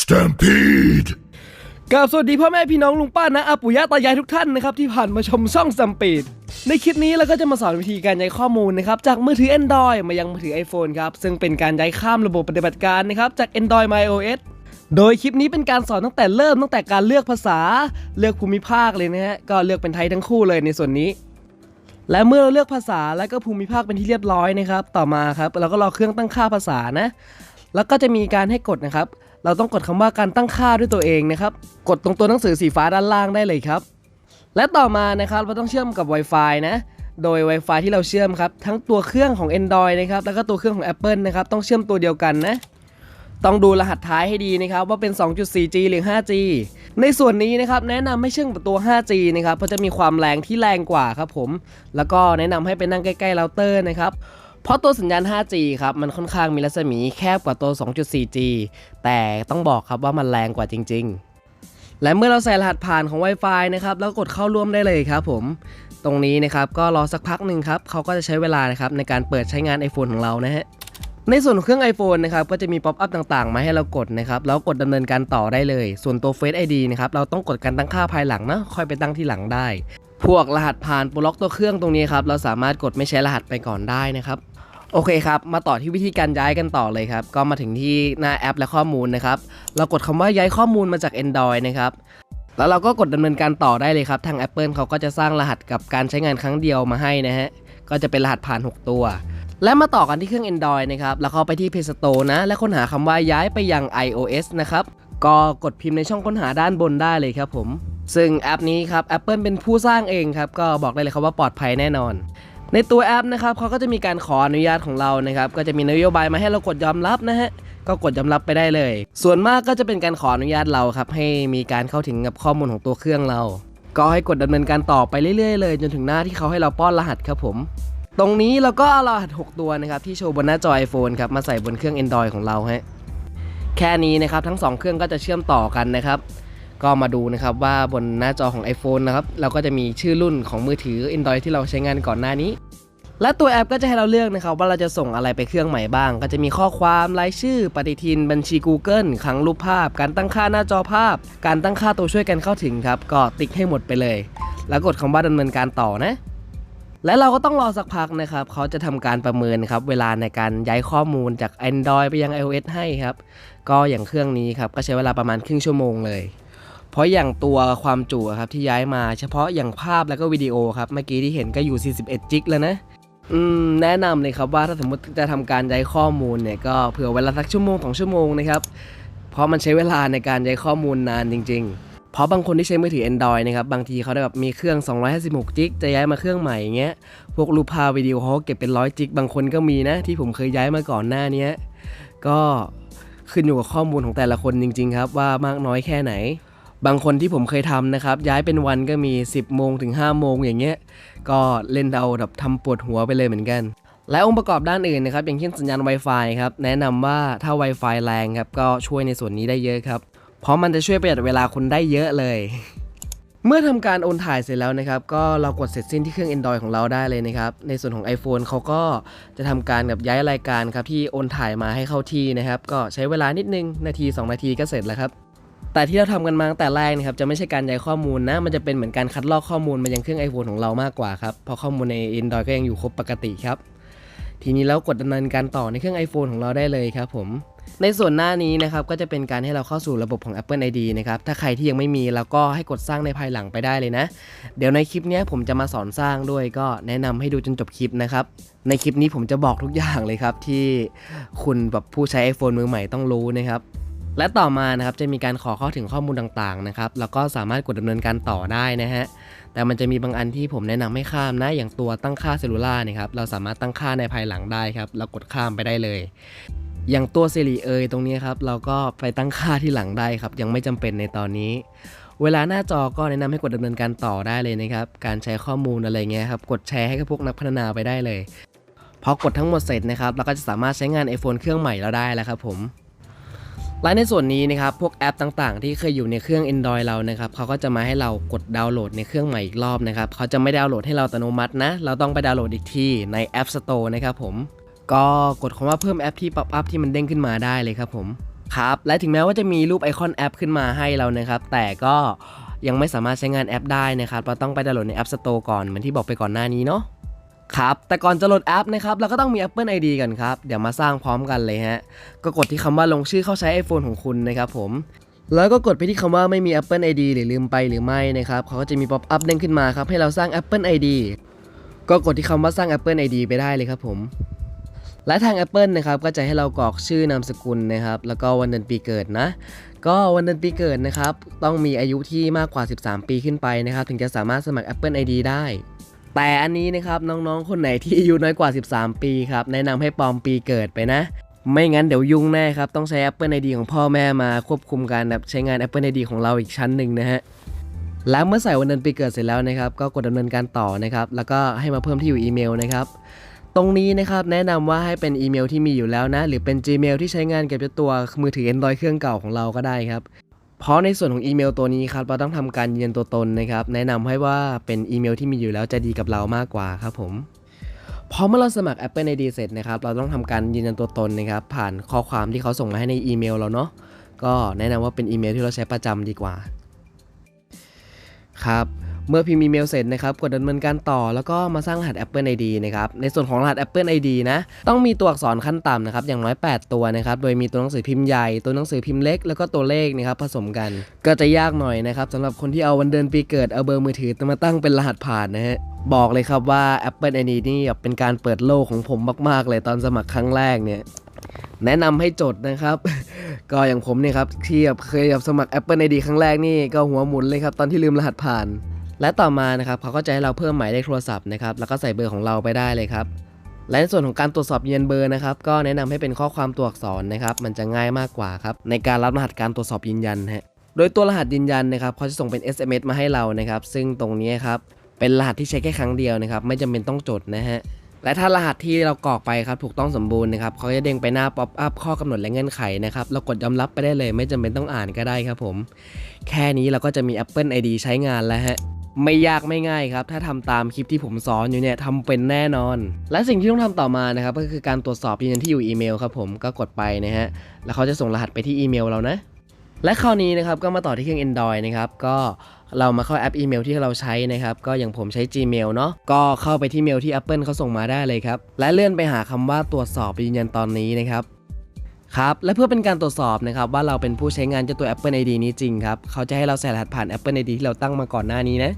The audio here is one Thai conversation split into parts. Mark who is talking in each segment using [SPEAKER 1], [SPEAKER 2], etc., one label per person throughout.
[SPEAKER 1] Stampede!
[SPEAKER 2] กราบสวัสดีพ่อแม่พี่น้องลุงป้านะอาปู่ย่าตายายทุกท่านนะครับที่ผ่านมาชมช่องซัมปีดในคลิปนี้เราก็จะมาสอนวิธีการย้ายข้อมูลนะครับจากมือถือ Android มายังมือถือ iPhone ครับซึ่งเป็นการย้ายข้ามระบบปฏิบัติการนะครับจาก Android มา iOS โดยคลิปนี้เป็นการสอนตั้งแต่เริ่มตั้งแต่การเลือกภาษาเลือกภูมิภาคเลยนะฮะก็เลือกเป็นไทยทั้งคู่เลยในส่วนนี้ และเมื่อเราเลือกภาษาและก็ภูมิภาคเป็นที่เรียบร้อยนะครับต่อมาครับเราก็รอเครื่องตั้งค่าภาษานะแล้วก็จะมีการให้กดนะครับ เราต้องกดคำว่าการตั้งค่าด้วยตัวเองนะครับ กดตรงตัวหนังสือสีฟ้าด้านล่างได้เลยครับ และต่อมานะครับเราต้องเชื่อมกับ Wi-Fi นะ โดย Wi-Fi ที่เราเชื่อมครับ ทั้งตัวเครื่องของ Android นะครับแล้วก็ตัวเครื่องของ Apple นะครับต้องเชื่อมตัวเดียวกันนะต้องดูรหัสท้ายให้ดีนะครับว่าเป็น 2.4G หรือ 5G ในส่วนนี้นะครับแนะนำให้เชื่อมกับตัว 5G นะครับเพราะจะมีความแรงที่แรงกว่าครับผม แล้วก็แนะนำให้ไปนั่งใกล้ๆเราเตอร์นะครับ เพราะตัวสัญญาณ 5G ครับมันค่อนข้างมีรัศมีแคบกว่าตัว 2.4G แต่ต้องบอกครับว่ามันแรงกว่าจริง ๆ และเมื่อเราใส่รหัสผ่านของ Wi-Fi นะครับแล้วกดเข้าร่วมได้เลยครับผม ตรงนี้นะครับก็รอสักพักหนึ่งครับเขาก็จะใช้เวลานะครับในการเปิดใช้งาน iPhone ของเรานะฮะในส่วนของเครื่อง iPhone นะครับก็จะมีป๊อปอัพต่างๆ มาให้เรากดนะครับแล้วกดดำเนินการต่อได้เลย ส่วนตัว Face ID นะครับเราต้องกดการตั้งค่าภายหลังนะค่อยไปตั้งที่หลังได้ พวกรหัสผ่านปล็อกตัวเครื่องตรงนี้ครับ เราสามารถกดไม่ใช้รหัสไปก่อนได้นะครับ โอเคครับ มาต่อที่วิธีการย้ายกันต่อเลยครับ ก็มาถึงที่หน้าแอปและข้อมูลนะครับ เรากดคำว่าย้ายข้อมูลมาจาก Android นะครับ แล้วเราก็กดดำเนินการต่อได้เลยครับ ทาง Apple เขาก็จะสร้างรหัสกับการใช้งานครั้งเดียวมาให้นะฮะ ก็จะเป็นรหัสผ่าน 6 ตัว และมาต่อกันที่เครื่อง Android นะครับ แล้วเข้าไปที่ Play Store นะ และค้นหาคำว่าย้ายไปยัง iOS นะครับ ก็กดพิมพ์ในช่องค้นหาด้านบนได้เลยครับผม ซึ่งแอปนี้ครับ Apple เป็นผู้สร้างเองครับ ก็บอกได้เลยครับว่าปลอดภัยแน่นอน ในตัวแอปนะครับเขาก็จะมีการขออนุญาตของเรานะครับ ก็จะมีนโยบายมาให้เรากดยอมรับนะฮะก็กดยอมรับไปได้เลย ส่วนมากก็จะเป็นการขออนุญาตเราครับ ให้มีการเข้าถึงกับข้อมูลของตัวเครื่องเรา ก็ให้กดดำเนินการต่อไปเรื่อยๆ เลย จนถึงหน้าที่เขาให้เราป้อนรหัสครับผม ตรงนี้เราก็เอารหัส 6 ตัวนะครับที่โชว์บนหน้าจอ iPhone ครับมาใส่บนเครื่อง Android ของเราฮะแค่นี้นะครับทั้ง 2 เครื่องก็จะเชื่อมต่อกันนะครับ ก็มาดูนะครับว่าบนหน้าจอของ iPhone นะครับเราก็จะมีชื่อรุ่นของมือถือ Android ที่เราใช้งานก่อนหน้านี้ และตัวแอปก็จะให้เราเลือกนะครับว่าเราจะส่งอะไรไปเครื่องใหม่บ้าง ก็จะมีข้อความรายชื่อ ปฏิทิน บัญชี Google ครั้งรูปภาพ การตั้งค่าหน้าจอภาพ การตั้งค่าตัวช่วยกันเข้าถึงครับก็ติ๊กให้หมดไปเลย แล้วกดคำว่าดำเนินการต่อนะและเราก็ต้องรอสักพักนะครับ เขาจะทำการประเมินครับ เวลาในการย้ายข้อมูลจาก Android ไปยัง iOS ให้ครับ ก็อย่างเครื่องนี้ครับ ก็ใช้เวลาประมาณครึ่งชั่วโมงเลย เพราะอย่างตัวความจุครับที่ย้ายมาเฉพาะอย่างภาพแล้วก็วิดีโอครับเมื่อกี้ที่เห็นก็อยู่ 41 จิกแล้วนะอืมแนะนำเลยครับว่าถ้าสมมติจะทำการย้ายข้อมูลเนี่ยก็เผื่อเวลาสักชั่วโมงสองชั่วโมงนะครับเพราะมันใช้เวลาในการย้ายข้อมูลนานจริง ๆ เพราะบางคนที่ใช้มือถือ Android นะครับบางทีเขาได้แบบมีเครื่อง 256จิกจะย้ายมาเครื่องใหม่อย่างเงี้ยพวกรูปภาพวิดีโอเขาก็เก็บเป็นร้อยจิกบางคนก็มีนะที่ผมเคยย้ายมาก่อนหน้านี้ก็ขึ้นอยู่กับข้อมูลของแต่ละคนจริง ๆ ครับว่ามากน้อยแค่ไหน บางคนที่ผมเคยทำนะครับ ย้ายเป็นวันก็มี 10 โมงถึง 5 โมงอย่างเงี้ย ก็เล่นเอาแบบทำปวดหัวไปเลยเหมือนกัน และองค์ประกอบด้านอื่นนะครับอย่างเช่นสัญญาณ Wi-Fi ครับแนะนำว่าถ้า Wi-Fi แรงครับก็ช่วยในส่วนนี้ได้เยอะครับ เพราะมันจะช่วยประหยัดเวลาคุณได้เยอะเลยเมื่อทำการโอนถ่ายเสร็จแล้วนะครับ ก็เรากดเสร็จสิ้นที่เครื่อง Android ของเราได้เลยนะครับ ในส่วนของ iPhone เขาก็จะทำการแบบย้ายรายการครับที่โอนถ่ายมาให้เข้าที่นะครับ ก็ใช้เวลานิดนึง นาที 2 นาทีก็เสร็จแล้วครับ แต่ที่เราทำกันมาตั้งแต่แรกนะครับจะไม่ใช่การย้ายข้อมูลนะ มันจะเป็นเหมือนการคัดลอกข้อมูลมายังเครื่อง iPhone ของเรามากกว่าครับเพราะข้อมูลใน Android ก็ยังอยู่ครบปกติครับ ทีนี้แล้วกดดำเนินการต่อในเครื่อง iPhone ของเราได้เลยครับผมในส่วนหน้านี้นะครับก็จะเป็นการให้เราเข้าสู่ระบบของ Apple ID นะครับถ้าใครที่ยังไม่มีแล้วก็ให้กดสร้างในภายหลังไปได้เลยนะ เดี๋ยวในคลิปนี้ผมจะมาสอนสร้างด้วยก็แนะนำให้ดูจนจบคลิปนะครับ ในคลิปนี้ผมจะบอกทุกอย่างเลยครับที่คุณแบบผู้ใช้ iPhone มือใหม่ต้องรู้นะครับ และต่อมานะครับจะมีการขอเข้าถึงข้อมูลต่างๆนะครับแล้วก็สามารถกดดำเนินการต่อได้นะฮะแต่มันจะมีบางอันที่ผมแนะนำให้ข้ามนะอย่างตัวตั้งค่าเซลลูล่าเนี่ยครับเราสามารถตั้งค่าในภายหลังได้ครับเรากดข้ามไปได้เลย อย่างตัวเซรีเอยตรงนี้ครับเราก็ไปตั้งค่าที่หลังได้ครับยังไม่จำเป็นในตอนนี้ เวลาหน้าจอก็แนะนำให้กดดำเนินการต่อได้เลยนะครับการใช้ข้อมูลอะไรเงี้ยครับกดแชร์ให้กับพวกนักพัฒนาไปได้เลยพอกดทั้งหมดเสร็จนะครับเราก็จะสามารถใช้งาน iPhone เครื่องใหม่เราได้แล้วครับผม และในส่วนนี้นะครับพวกแอปต่างๆ ที่เคยอยู่ในเครื่อง Android เรานะครับเขาก็จะมาให้เรากดดาวน์โหลดในเครื่องใหม่อีกรอบนะครับเขาจะไม่ดาวน์โหลดให้เราอัตโนมัตินะ เราต้องไปดาวน์โหลดอีกที่ใน App Store นะครับผม ก็กดคำว่าเพิ่มแอปที่ป๊อปอัพที่มันเด้งขึ้นมาได้เลยครับผมครับและถึงแม้ว่าจะมีรูปไอคอนแอปขึ้นมาให้เรานะครับ แต่ก็ยังไม่สามารถใช้งานแอปได้นะครับเราต้องไปดาวน์โหลดใน App Store ก่อนเหมือนที่บอกไปก่อนหน้านี้เนาะ ครับแต่ก่อนจะโหลดแอปนะครับเราก็ต้องมี Apple ID กันครับ เดี๋ยวมาสร้างพร้อมกันเลยฮะ ก็กดที่คำว่าลงชื่อเข้าใช้ iPhone ของคุณนะครับผม แล้วก็กดไปที่คำว่าไม่มี Apple ID หรือลืมไปหรือไม่นะครับเขาก็จะมีป๊อปอัพเด้งขึ้นมาครับให้เราสร้าง Apple ID ก็กดที่คำว่าสร้าง Apple ID ไปได้เลยครับผมและทาง Apple นะครับก็จะให้เรากรอกชื่อนามสกุลนะครับ แล้วก็วันเดือนปีเกิดนะ ก็วันเดือนปีเกิดนะครับ ต้องมีอายุที่มากกว่า 13 ปีขึ้นไปนะครับ ถึงจะสามารถสมัคร Apple ID ได้ แต่อันนี้นะครับน้องๆ คนไหนที่อายุน้อยกว่า 13 ปีครับแนะนำให้ปลอมปีเกิดไปนะ ไม่งั้นเดี๋ยวยุ่งแน่ครับ ต้องใช้ Apple ID ของพ่อแม่มาควบคุมการแบบใช้งาน Apple ID ของเราอีกชั้นหนึ่งนะฮะแล้วเมื่อใส่วันเดือนปีเกิดเสร็จแล้วนะครับ ก็กดดำเนินการต่อนะครับ แล้วก็ให้มาเพิ่มที่อยู่อีเมลนะครับ ตรงนี้นะครับแนะนำว่าให้เป็นอีเมลที่มีอยู่แล้วนะ หรือเป็น Gmail ที่ใช้งานเก็บตัวมือถือ Android เครื่องเก่าของเราก็ได้ครับ เพราะในส่วนของอีเมลตัวนี้ครับเราต้องทำการยืนยันตัวตนนะครับ แนะนำให้ว่าเป็นอีเมลที่มีอยู่แล้วจะดีกับเรามากกว่าครับผมพอเมื่อเราสมัคร Apple ID เสร็จนะครับ เราต้องทำการยืนยันตัวตนนะครับ ผ่านข้อความที่เขาส่งมาให้ในอีเมลเราเนาะก็แนะนำว่าเป็นอีเมลที่เราใช้ประจำดีกว่า ครับ เมื่อพิมพ์อีเมลเสร็จนะครับกดดำเนินการต่อแล้วก็มาสร้างรหัส Apple ID นะครับในส่วนของรหัส Apple ID นะต้องมีตัวอักษรขั้นต่ำนะครับอย่างน้อย 8 ตัวนะครับโดยมีตัวหนังสือพิมพ์ใหญ่ตัวหนังสือพิมพ์เล็กแล้วก็ตัวเลขนะครับผสมกัน ก็จะยากหน่อยนะครับสำหรับคนที่เอาวันเดือนปีเกิดเอาเบอร์มือถือมาตั้งเป็นรหัสผ่านนะฮะบอกเลยครับว่า Apple ID นี่แบบเป็นการเปิดโลกของผมมาก ๆ เลยตอนสมัครครั้งแรกเนี่ยแนะนำให้จดนะครับ ก็อย่างผมเนี่ยครับที่แบบเคยแบบสมัคร Apple ID ครั้งแรกนี่ก็หัวหมุนเลยครับ ตอนที่ลืมรหัสผ่าน และต่อมานะครับเขาก็จะให้เราเพิ่มหมายเลขโทรศัพท์นะครับแล้วก็ใส่เบอร์ของเราไปได้เลยครับและในส่วนของการตรวจสอบยืนยันเบอร์นะครับก็แนะนำให้เป็นข้อความตัวอักษรนะครับมันจะง่ายมากกว่าครับในการรับรหัสการตรวจสอบยืนยันฮะโดยตัวรหัสยืนยันนะครับเขาจะส่งเป็น SMS มาให้เรานะครับซึ่งตรงนี้ครับเป็นรหัสที่ใช้แค่ครั้งเดียวนะครับไม่จำเป็นต้องจดนะฮะและถ้ารหัสที่เรากรอกไปครับถูกต้องสมบูรณ์นะครับเขาจะเด้งไปหน้าป๊อปอัพข้อกำหนดและเงื่อนไขนะครับเรากดยอมรับไปได้เลย ไม่จำเป็นต้องอ่านก็ได้ครับผม แค่นี้เราก็จะมี Apple ID ใช้งานแล้วฮะ ไม่ยากไม่ง่ายครับ ถ้าทำตามคลิปที่ผมสอนอยู่เนี่ยทำเป็นแน่นอน และสิ่งที่ต้องทำต่อมานะครับก็คือการตรวจสอบยืนยันที่อยู่อีเมลครับผมก็กดไปนะฮะแล้วเขาจะส่งรหัสไปที่อีเมลเรานะ และคราวนี้นะครับก็มาต่อที่เครื่อง Android นะครับก็เรามาเข้าแอปอีเมลที่เราใช้นะครับ ก็อย่างผมใช้ Gmail เนาะก็เข้าไปที่เมลที่ Apple เขาส่งมาได้เลยครับ และเลื่อนไปหาคำว่าตรวจสอบยืนยันตอนนี้นะครับ ครับและเพื่อเป็นการตรวจสอบนะครับว่าเราเป็นผู้ใช้งานเจ้าตัว Apple ID นี้จริงครับเขาจะให้เราใส่รหัสผ่าน Apple ID ที่เราตั้งมาก่อนหน้านี้นะ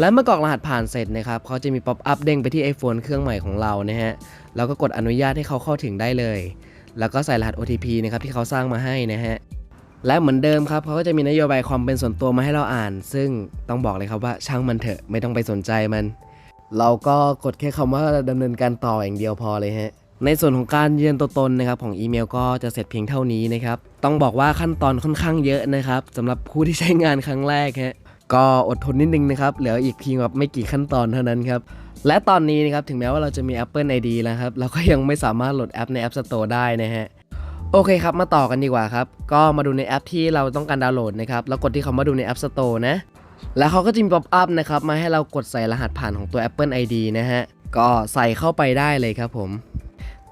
[SPEAKER 2] และเมื่อกรอกรหัสผ่านเสร็จนะครับเขาจะมีป๊อปอัพเด้งไปที่ iPhone เครื่องใหม่ของเรานะฮะแล้วก็กดอนุญาตให้เขาเข้าถึงได้เลย แล้วก็ใส่รหัส OTP นะครับที่เขาสร้างมาให้นะฮะและเหมือนเดิมครับเขาก็จะมีนโยบายความเป็นส่วนตัวมาให้เราอ่าน ซึ่งต้องบอกเลยครับว่าช่างมันเถอะไม่ต้องไปสนใจมัน เราก็กดแค่คำว่าดำเนินการต่ออย่างเดียวพอเลยฮะ ในส่วนของการยืนยันตัวตนนะครับของอีเมลก็จะเสร็จเพียงเท่านี้นะครับ ต้องบอกว่าขั้นตอนค่อนข้างเยอะนะครับสำหรับผู้ที่ใช้งานครั้งแรกฮะก็อดทนนิดนึงนะครับ เหลืออีกเพียงแบบไม่กี่ขั้นตอนเท่านั้นครับ และตอนนี้นะครับ ถึงแม้ว่าเราจะมี Apple ID แล้วครับ เราก็ยังไม่สามารถโหลดแอปใน App Store ได้นะฮะ โอเคครับ มาต่อกันดีกว่าครับ ก็มาดูในแอปที่เราต้องการดาวน์โหลดนะครับ แล้วกดที่คำว่าดูใน App Store นะ แล้วเขาก็จะมีป๊อปอัพนะครับ มาให้เรากดใส่รหัสผ่านของตัว Apple ID นะฮะ ก็ใส่เข้าไปได้เลยครับผม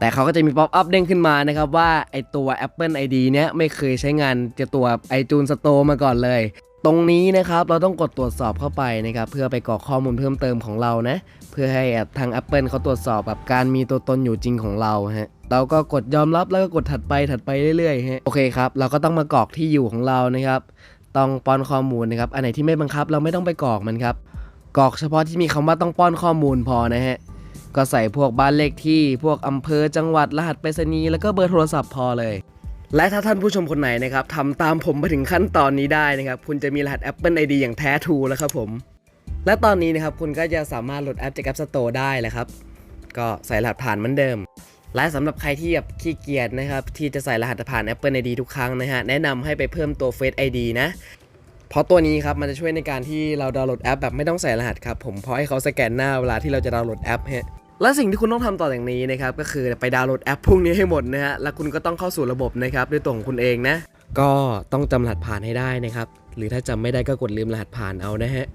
[SPEAKER 2] แต่เขาก็จะมีป๊อปอัพเด้งขึ้นมานะครับว่าไอตัว Apple ID เนี้ยไม่เคยใช้งานจะตัว iTunes Store มาก่อนเลย ตรงนี้นะครับเราต้องกดตรวจสอบเข้าไปนะครับเพื่อไปกรอกข้อมูลเพิ่มเติมของเรานะเพื่อให้ทาง Apple เขาตรวจสอบแบบการมีตัวตนอยู่จริงของเราฮะเราก็กดยอมรับแล้วก็กดถัดไปถัดไปเรื่อยๆฮะโอเคครับเราก็ต้องมากรอกที่อยู่ของเรานะครับต้องป้อนข้อมูลนะครับอันไหนที่ไม่บังคับเราไม่ต้องไปกรอกมันครับกรอกเฉพาะที่มีคำว่าต้องป้อนข้อมูลพอนะฮะ ก็ใส่พวกบ้านเลขที่ พวกอำเภอจังหวัดรหัสไปรษณีย์แล้วก็เบอร์โทรศัพท์พอเลย และถ้าท่านผู้ชมคนไหนนะครับทำตามผมมาถึงขั้นตอนนี้ได้นะครับ คุณจะมีรหัส Apple ID อย่างแท้ทรูแล้วครับผม และตอนนี้นะครับคุณก็จะสามารถโหลดแอปจาก App Store ได้แล้วครับ ก็ใส่รหัสผ่านเหมือนเดิม และสำหรับใครที่แบบขี้เกียจนะครับที่จะใส่รหัสผ่าน Apple ID ทุกครั้งนะฮะแนะนำให้ไปเพิ่มตัว Face ID นะเพราะตัวนี้ครับมันจะช่วยในการที่เราดาวน์โหลดแอปแบบไม่ต้องใส่รหัสครับผมเพราะให้เขาสแกนหน้าเวลาที่เราจะดาวน์โหลดแอปฮะ และสิ่งที่คุณต้องทำต่อจากนี้นะครับก็คือไปดาวน์โหลดแอปพวกนี้ให้หมดนะฮะแล้วคุณก็ต้องเข้าสู่ระบบนะครับด้วยตัวของคุณเองนะก็ต้องจำรหัสผ่านให้ได้นะครับ หรือถ้าจำไม่ได้ก็กดลืมรหัสผ่านเอานะฮะ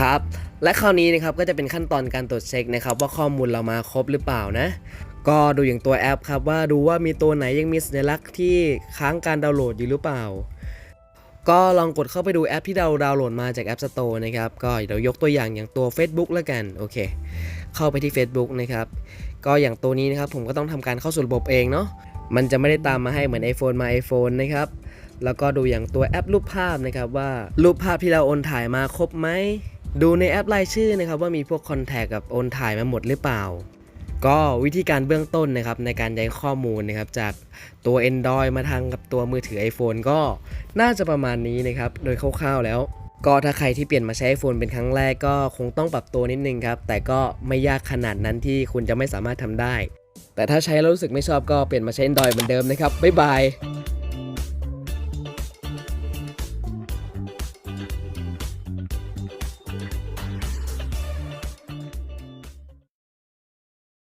[SPEAKER 2] ครับ และคราวนี้นะครับก็จะเป็นขั้นตอนการตรวจเช็คนะครับว่าข้อมูลเรามาครบหรือเปล่านะ ก็ดูอย่างตัวแอปครับว่าดูว่ามีตัวไหนยังมีสัญลักษณ์ที่ค้างการดาวน์โหลดอยู่หรือเปล่า ก็ลองกดเข้าไปดูแอปที่เราดาวน์โหลดมาจาก App Store นะครับ ก็เดี๋ยวยกตัวอย่างอย่างตัว Facebook แล้วกันโอเค เข้าไปที่ Facebook นะครับก็อย่างตัวนี้นะครับผมก็ต้องทำการเข้าสู่ระบบเองเนาะมันจะไม่ได้ตามมาให้เหมือน iPhone มา iPhone นะครับแล้วก็ดูอย่างตัวแอปรูปภาพนะครับว่ารูปภาพที่เราโอนถ่ายมาครบไหมดูในแอปรายชื่อนะครับว่ามีพวกคอนแทคกับโอนถ่ายมาหมดหรือเปล่า ก็วิธีการเบื้องต้นนะครับในการย้ายข้อมูลนะครับจากตัว Android มาทางกับตัวมือถือ iPhone ก็น่าจะประมาณนี้นะครับโดยคร่าวๆแล้ว ก็ถ้าใครที่เปลี่ยนมาใช้ iPhone เป็นครั้งแรกก็คงต้องปรับตัวนิดนึงครับ แต่ก็ไม่ยากขนาดนั้นที่คุณจะไม่สามารถทำได้ แต่ถ้าใช้แล้วรู้สึกไม่ชอบก็เปลี่ยนมาใช้ Android เหมือนเดิมนะครับบ๊ายบาย